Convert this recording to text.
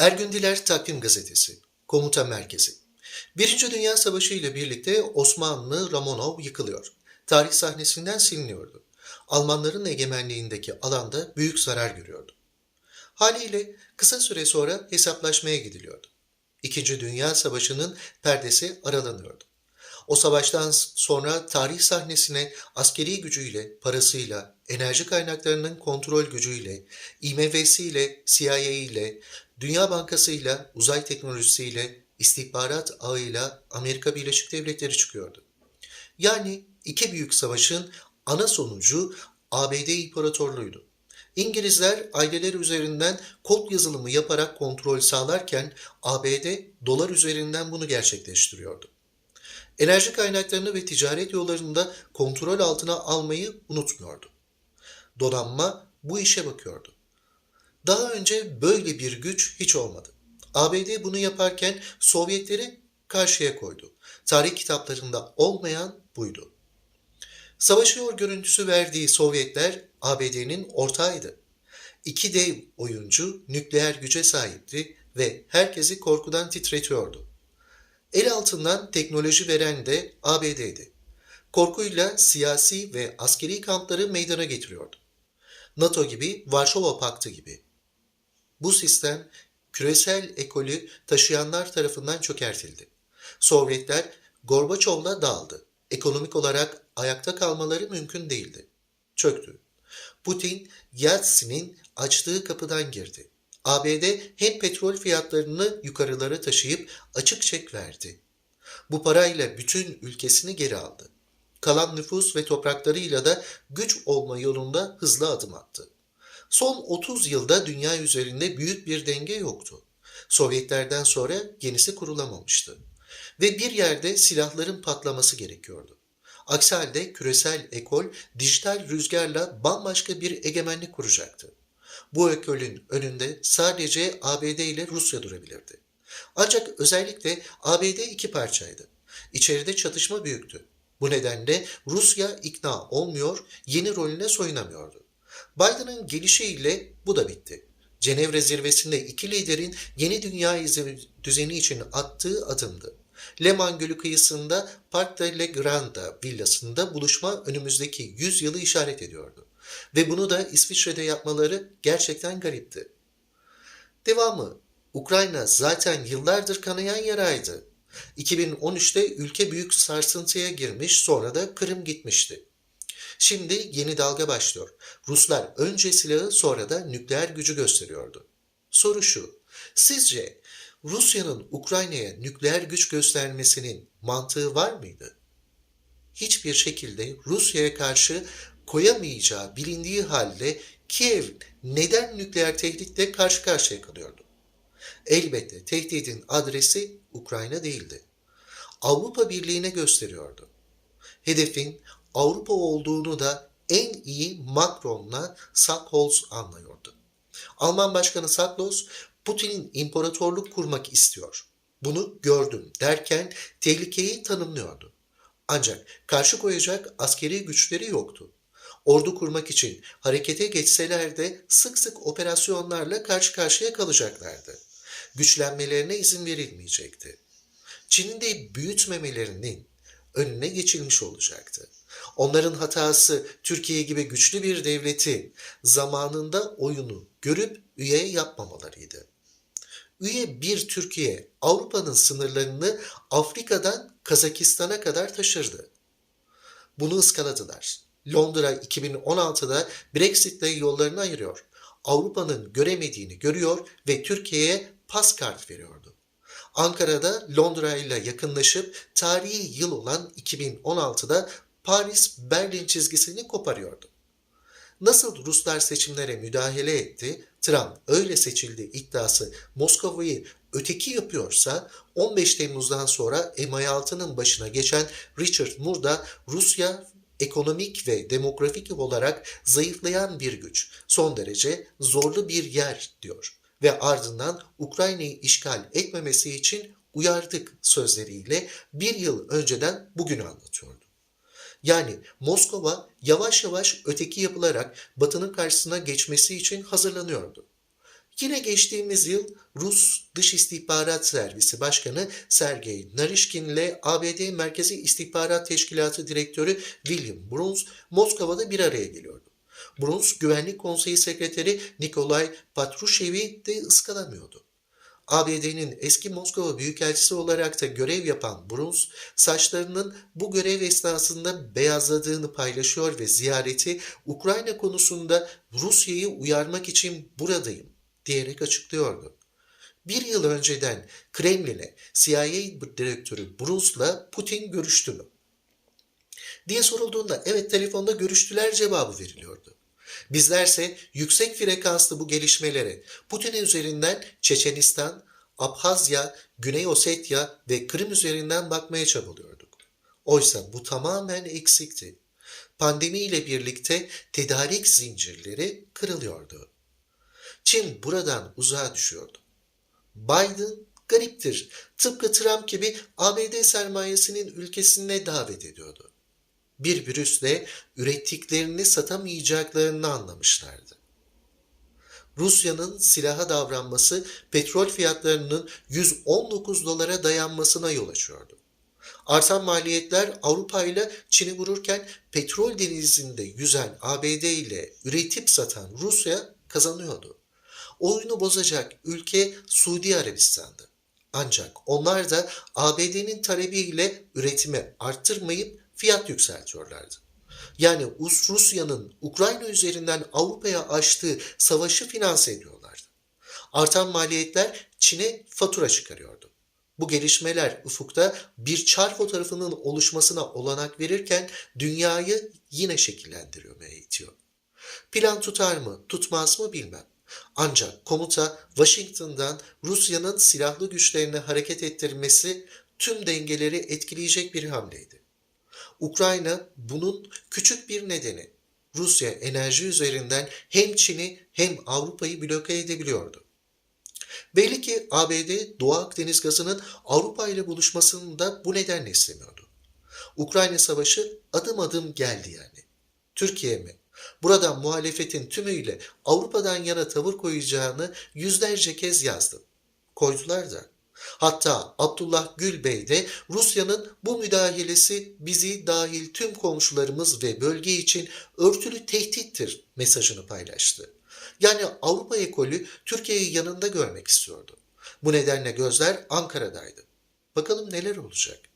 Ergündiler Takvim Gazetesi, Komuta Merkezi. Birinci Dünya Savaşı ile birlikte Osmanlı Romanov yıkılıyor. Tarih sahnesinden siliniyordu. Almanların egemenliğindeki alanda büyük zarar görüyordu. Haliyle kısa süre sonra hesaplaşmaya gidiliyordu. İkinci Dünya Savaşı'nın perdesi aralanıyordu. O savaştan sonra tarih sahnesine askeri gücüyle, parasıyla, enerji kaynaklarının kontrol gücüyle, IMF'siyle, CIA'yle, Dünya Bankası'yla, uzay teknolojisiyle, istihbarat ağıyla Amerika Birleşik Devletleri çıkıyordu. Yani iki büyük savaşın ana sonucu ABD İmparatorluğuydu. İngilizler aileler üzerinden kod yazılımı yaparak kontrol sağlarken ABD dolar üzerinden bunu gerçekleştiriyordu. Enerji kaynaklarını ve ticaret yollarında kontrol altına almayı unutmuyordu. Donanma bu işe bakıyordu. Daha önce böyle bir güç hiç olmadı. ABD bunu yaparken Sovyetleri karşıya koydu. Tarih kitaplarında olmayan buydu. Savaşıyor görüntüsü verdiği Sovyetler ABD'nin ortağıydı. İki dev oyuncu nükleer güce sahipti ve herkesi korkudan titretiyordu. El altından teknoloji veren de ABD'di. Korkuyla siyasi ve askeri kampları meydana getiriyordu. NATO gibi, Varşova Paktı gibi. Bu sistem küresel ekolü taşıyanlar tarafından çökertildi. Sovyetler Gorbaçov'la dağıldı. Ekonomik olarak ayakta kalmaları mümkün değildi. Çöktü. Putin, Yeltsin'in açtığı kapıdan girdi. ABD hem petrol fiyatlarını yukarılara taşıyıp açık çek verdi. Bu parayla bütün ülkesini geri aldı. Kalan nüfus ve topraklarıyla da güç olma yolunda hızlı adım attı. Son 30 yılda dünya üzerinde büyük bir denge yoktu. Sovyetlerden sonra yenisi kurulamamıştı. Ve bir yerde silahların patlaması gerekiyordu. Aksi halde küresel ekol dijital rüzgarla bambaşka bir egemenlik kuracaktı. Bu ekolün önünde sadece ABD ile Rusya durabilirdi. Ancak özellikle ABD iki parçaydı. İçeride çatışma büyüktü. Bu nedenle Rusya ikna olmuyor, yeni rolüne soyunamıyordu. Biden'ın gelişiyle bu da bitti. Cenevre zirvesinde iki liderin yeni dünya düzeni için attığı adımdı. Leman Gölü kıyısında Parc de la Granda villasında buluşma önümüzdeki 100 yılı işaret ediyordu. Ve bunu da İsviçre'de yapmaları gerçekten garipti. Devamı, Ukrayna zaten yıllardır kanayan yaraydı. 2013'te ülke büyük sarsıntıya girmiş sonra da Kırım gitmişti. Şimdi yeni dalga başlıyor. Ruslar önce silahı sonra da nükleer gücü gösteriyordu. Soru şu, sizce Rusya'nın Ukrayna'ya nükleer güç göstermesinin mantığı var mıydı? Hiçbir şekilde Rusya'ya karşı koyamayacağı bilindiği halde Kiev neden nükleer tehditle karşı karşıya kalıyordu? Elbette tehdidin adresi Ukrayna değildi. Avrupa Birliği'ne gösteriyordu. Hedefin Avrupa olduğunu da en iyi Macron'la Sarkozy anlıyordu. Alman Başkanı Sarkozy Putin'in imparatorluk kurmak istiyor. Bunu gördüm derken tehlikeyi tanımlıyordu. Ancak karşı koyacak askeri güçleri yoktu. Ordu kurmak için harekete geçseler de sık sık operasyonlarla karşı karşıya kalacaklardı. Güçlenmelerine izin verilmeyecekti. Çin'in de büyütmemelerinin önüne geçilmiş olacaktı. Onların hatası Türkiye gibi güçlü bir devleti zamanında oyunu görüp üye yapmamalarıydı. Üye bir Türkiye Avrupa'nın sınırlarını Afrika'dan Kazakistan'a kadar taşırdı. Bunu ıskaladılar. Londra 2016'da Brexit'le yollarını ayırıyor. Avrupa'nın göremediğini görüyor ve Türkiye'ye pas kart veriyordu. Ankara'da Londra ile yakınlaşıp tarihi yıl olan 2016'da Paris-Berlin çizgisini koparıyordu. Nasıl Ruslar seçimlere müdahale etti, Trump öyle seçildi iddiası Moskova'yı öteki yapıyorsa 15 Temmuz'dan sonra MI6'nın başına geçen Richard Moore da Rusya ekonomik ve demografik olarak zayıflayan bir güç, son derece zorlu bir yer diyor ve ardından Ukrayna'yı işgal etmemesi için uyardık sözleriyle bir yıl önceden bugünü anlatıyordu. Yani Moskova yavaş yavaş öteki yapılarak Batı'nın karşısına geçmesi için hazırlanıyordu. Yine geçtiğimiz yıl Rus Dış İstihbarat Servisi Başkanı Sergey Narishkin ile ABD Merkezi İstihbarat Teşkilatı Direktörü William Burns Moskova'da bir araya geliyordu. Burns Güvenlik Konseyi Sekreteri Nikolay Patrushev'i de ıskalamıyordu. ABD'nin eski Moskova Büyükelçisi olarak da görev yapan Bruns, saçlarının bu görev esnasında beyazladığını paylaşıyor ve ziyareti Ukrayna konusunda Rusya'yı uyarmak için buradayım diyerek açıklıyordu. Bir yıl önceden Kremlin'e CIA direktörü Bruns'la Putin görüştü mü? diye sorulduğunda evet telefonda görüştüler cevabı veriliyordu. Bizlerse yüksek frekanslı bu gelişmelere Putin üzerinden Çeçenistan, Abhazya, Güney Ossetya ve Kırım üzerinden bakmaya çabalıyorduk. Oysa bu tamamen eksikti. Pandemiyle birlikte tedarik zincirleri kırılıyordu. Çin buradan uzağa düşüyordu. Biden gariptir. Tıpkı Trump gibi ABD sermayesinin ülkesine davet ediyordu bir virüsle ürettiklerini satamayacaklarını anlamışlardı. Rusya'nın silaha davranması petrol fiyatlarının 119 dolara dayanmasına yol açıyordu. Artan maliyetler Avrupa ile Çin'i vururken petrol denizinde yüzen ABD ile üretip satan Rusya kazanıyordu. Oyunu bozacak ülke Suudi Arabistan'dı. Ancak onlar da ABD'nin talebiyle üretimi arttırmayıp fiyat yükseltiyorlardı. Yani Rusya'nın Ukrayna üzerinden Avrupa'ya açtığı savaşı finanse ediyorlardı. Artan maliyetler Çin'e fatura çıkarıyordu. Bu gelişmeler ufukta bir çar fotoğrafının oluşmasına olanak verirken dünyayı yine şekillendirmeye itiyor. Plan tutar mı, tutmaz mı bilmem. Ancak komuta Washington'dan Rusya'nın silahlı güçlerini hareket ettirmesi tüm dengeleri etkileyecek bir hamleydi. Ukrayna bunun küçük bir nedeni. Rusya enerji üzerinden hem Çin'i hem Avrupa'yı bloke edebiliyordu. Belli ki ABD Doğu Akdeniz gazının Avrupa ile buluşmasını da bu nedenle istemiyordu. Ukrayna savaşı adım adım geldi yani. Türkiye mi? Buradan muhalefetin tümüyle Avrupa'dan yana tavır koyacağını yüzlerce kez yazdım. Koydular da. Hatta Abdullah Gül Bey de Rusya'nın bu müdahalesi bizi dahil tüm komşularımız ve bölge için örtülü tehdittir mesajını paylaştı. Yani Avrupa ekolü Türkiye'yi yanında görmek istiyordu. Bu nedenle gözler Ankara'daydı. Bakalım neler olacak?